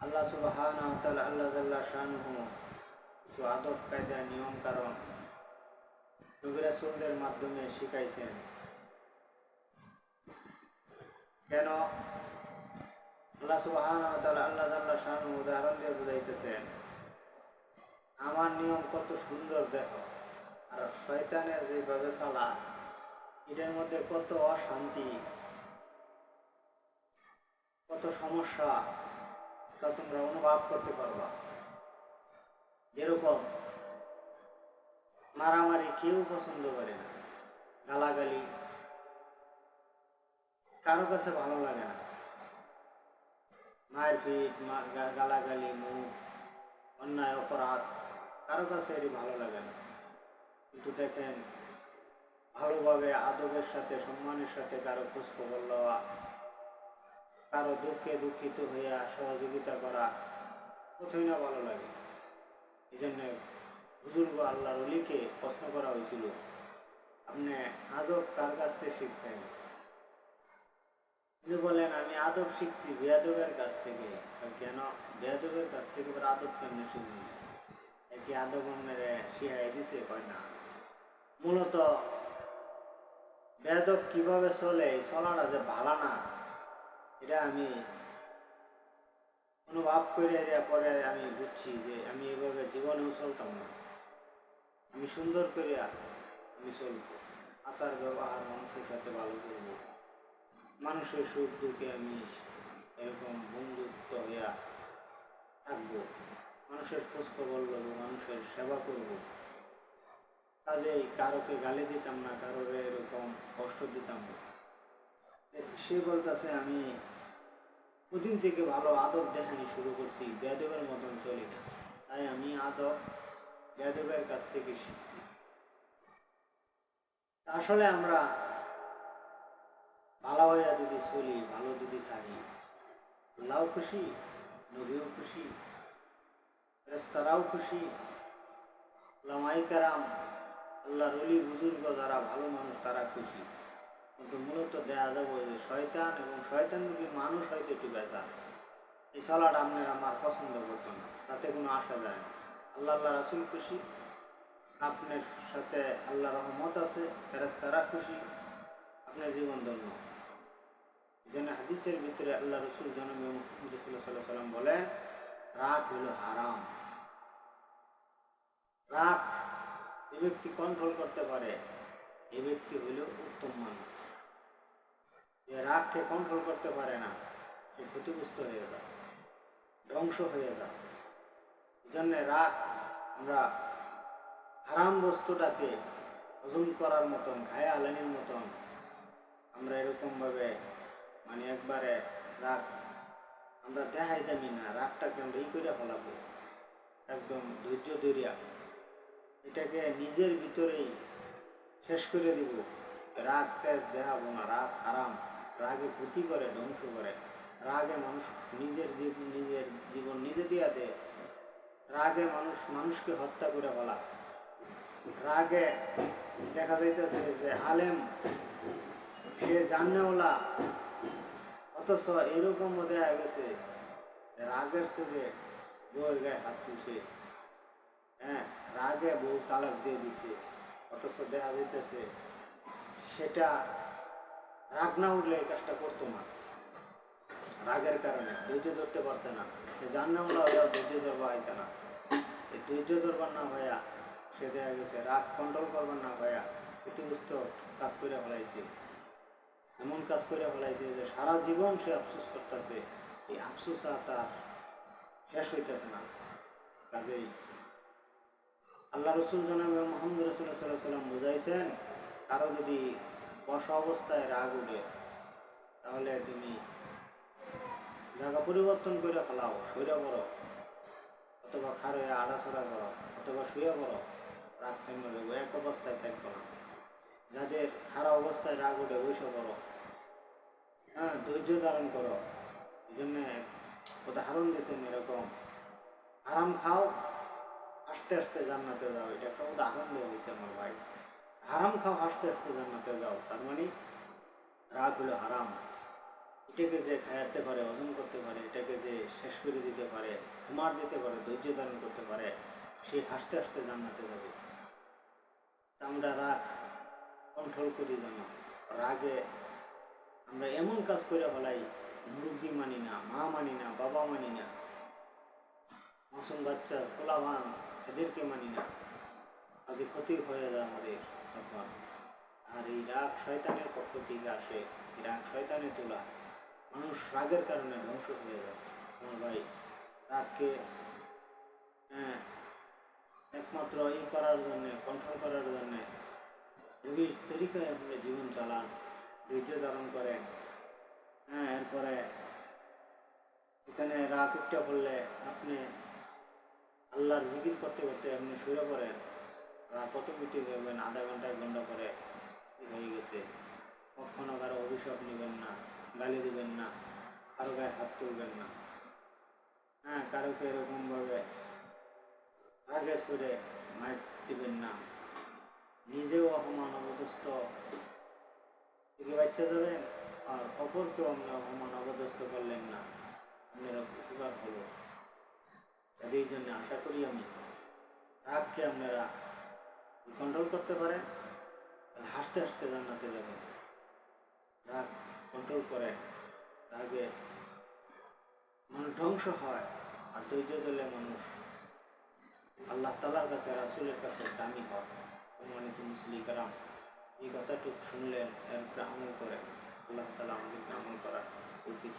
আল্লাহ আল্লাহ নিয়ম কারণ নবী মাধ্যমে শিখাইছেন কেন আল্লাহ সুবহান আল্লাহ জাল্লা শানহু উদাহরণ দিয়ে বুঝাইতেছেন আমার নিয়ম কত সুন্দর দেখো আর শয়তানের যেভাবে চালা এটার মধ্যে কত অশান্তি, কত সমস্যা, তা তোমরা অনুভব করতে পারবা। যেরকম মারামারি কেউ পছন্দ করে না, গালাগালি, কারও কাছে ভালো লাগে না। মায়ের পিঠ গালাগালি মুখ অন্যায়, অপরাধ, কারও কাছে এরই ভালো লাগে না। কিন্তু দেখেন ভালোভাবে আদবের সাথে, সম্মানের সাথে কারও খোঁজখবর লওয়া, কারও দুঃখে দুঃখিত হইয়া সহযোগিতা করা কোথায় না ভালো লাগে। এই জন্য বুজুর্গ আল্লাহ রলিকে প্রশ্ন করা হয়েছিল, আপনি আদব কার কাছ থেকে শিখছেন? তিনি বলেন, আমি আদব শিখছি বেয়াদবের কাছ থেকে। কেন? বেয়াদবের কাছ থেকে আদব কেমনে শিখবি? একই আদব অন্যের শিহাই দিছে, কয় না। মূলত বেদক কীভাবে চলে চলাটা যে ভালো না এটা আমি অনুভব করে পরে আমি বুঝছি যে আমি এভাবে জীবনেও চলতাম না। আমি সুন্দর করে আমি চলব, আচার ব্যবহার মানুষের সাথে ভালো করব। মানুষের সুখ দুঃখে আমি এরকম বন্ধুত্ব হইয়া থাকব। মানুষের খোঁজ খবর লব মানুষের সেবা করব। কাজেই কারোকে গালি দিতাম না, কারোর এরকম কষ্ট দিতাম না। সে বলতেছে, আমি ওদিন থেকে ভালো আদব দেখানি শুরু করছি বেদবের মতন চলি না। তাই আমি আদব বেদবের কাছ থেকে শিখছি। আসলে আমরা ভালো হইয়া যদি চলি, ভালো যদি থাকি, আল্লাহও খুশি, নবীও খুশি রেস্তারাও খুশি লামাই কারাম আল্লাহ রলি বুজুর্গ যারা, ভালো মানুষ, তারা খুশি। কিন্তু মূলত দেয়া যাব যে শয়তান এবং শয়তান যদি মানুষ হয়তো একটু বেতার এই চলাটা আপনার আমার পছন্দ করতো না, তাতে কোনো আশা যায় না। আল্লাহ আল্লাহ রাসুল খুশি। আপনার সাথে আল্লাহ রহমত আছে ফেরেস্তারা খুশি। আপনার জীবন ধন্য। জন্য হাদিসের ভিতরে আল্লাহ রসুল জনম সাল্লাহ সাল্লাম বলেন, রাগ হলো হারাম। রাগ যে ব্যক্তি কন্ট্রোল করতে পারে। এই ব্যক্তি হইল উত্তম মানুষ। যে রাগকে কন্ট্রোল করতে পারে না, সে ক্ষতিগ্রস্ত হয়ে যায়, ধ্বংস হয়ে যায়। এই জন্য রাগ আমরা হারাম বস্তুটাকে হজম করার মতন খায়া আলানির মতন আমরা এরকমভাবে মানে একবারে রাগ আমরা দেখাই দামি না, রাগটাকে আমরা ই করে ফেলাবো। একদম ধৈর্য ধরিয়া। এটাকে নিজের ভিতরেই শেষ করে দিব। রাগ তেজ দেখাবো না, রাগ হারাম। রাগে ক্ষতি করে, ধ্বংস করে। রাগে মানুষ নিজের নিজের জীবন নিজে দিয়া দেয়। রাগে মানুষ মানুষকে হত্যা করে বলা। রাগে দেখা যাইতেছে যে আলেম, সে জানেওলা অথচ এরকম দেখা গেছে রাগের সঙ্গে বউয়ের গায়ে হাত তুলছে। হ্যাঁ রাগে বউ তালাক দিয়ে দিছে, অথচ দেখা যাইতেছে সেটা রাগ না উঠলে এই কাজটা করতো না। রাগের কারণে ধৈর্য ধরতে পারছে না। সে জাননামলা ধৈর্য ধরবা হয়েছে না। এই ধৈর্য ধরবার না হইয়া সে দেখা গেছে রাগ কন্ট্রোল করবার না হইয়া ক্ষতিগ্রস্ত কাজ করে ফেলাইছে। এমন কাজ করে ফেলাইছে যে সারা জীবন সে আফসোস করতেছে। এই আফসোস তার শেষ হইতেছে না। কাজেই আল্লাহ রসুল জনাবে মোহাম্মদ রসুল সাল্লাহ সাল্লাম বুঝাইছেন, কারও যদি বসা অবস্থায় রাগ উঠে তাহলে তুমি জায়গা পরিবর্তন করে ফেলাও, সইরা করো অথবা খারে আড়াছড়া করো, অথবা শুয়ে করো রাগ থেমে দেবো এক অবস্থায় থাকব না। যাদের খারাপ অবস্থায় রাগ উঠে ওইসব করো হ্যাঁ ধৈর্য ধারণ করো। এই জন্য উদাহরণ দিয়েছেন এরকম। আরাম খাও আস্তে আস্তে জান্নাতে যাও, এটা একটা উদাহরণ দেওয়া হয়েছে আমার ভাই। হারাম খাও আস্তে আস্তে জান্নাতে যাও, তার মানে রাগ হলো হারাম। এটাকে যে খায়াতে পারে, হজম করতে পারে, এটাকে যে শেষ করে দিতে পারে কুমার দিতে পারে, ধৈর্য ধারণ করতে পারে, সে হাসতে হাসতে জান্নাতে যাবে। আমরা রাগ কন্ট্রোল করি যেন রাগে আমরা এমন কাজ করে ফেলাই, মুরব্বী মানি না, মা মানি না, বাবা মানি না। মাসুম বাচ্চা কোলাভান এদেরকে মানি না। আজ ক্ষতি হয়ে যায় আমাদের তখন আর এই রাগ শয়তানের পক্ষ থেকে আসে, এই রাগ শয়তানের তোলা। মানুষ রাগের কারণে ধ্বংস হয়ে যায়। আমার ভাই, রাগকে হ্যাঁ একমাত্র এই করার জন্যে কন্ট্রোল করার জন্যে যদি তরিকায় আপনি জীবন চালান, ধৈর্য ধারণ করেন। হ্যাঁ এরপরে এখানে রাগ উঠতে পড়লে আপনি আল্লাহর জিকির করতে করতে আপনি শুয়ে পড়েন। কত মিটি করবেন, আধা ঘণ্টা, এক ঘণ্টা পরে হয়ে গেছে। কখনো কারও অভিশাপ নেবেন না, গালি দিবেন না, কারও গায়ে হাত তুলবেন না। হ্যাঁ কারোকে এরকমভাবে রাগের সুরে মাইট দিবেন না। নিজেও অপমান অবদস্ত থেকে বাচ্চা দেবেন আর অপরকেও আপনি অপমান অবদস্ত করলেন না। আপনারা উপকার হলো এই জন্য আশা করি আমি রাগকে আপনারা কন্ট্রোল করতে পারেন তাহলে হাসতে হাসতে জান্নাতে যাবেন। রাগ কন্ট্রোল করে, রাগে মন ধ্বংস হয় আর ধৈর্য দিলে মানুষ আল্লাহ তালার কাছে, রাসুলের কাছে দামি হয়। সম্মানিত মুসলিম কারাম এই কথাটুকু শুনলেন এর আমল করেন আল্লাহ তালা আমাদেরকে আমল করার উচিত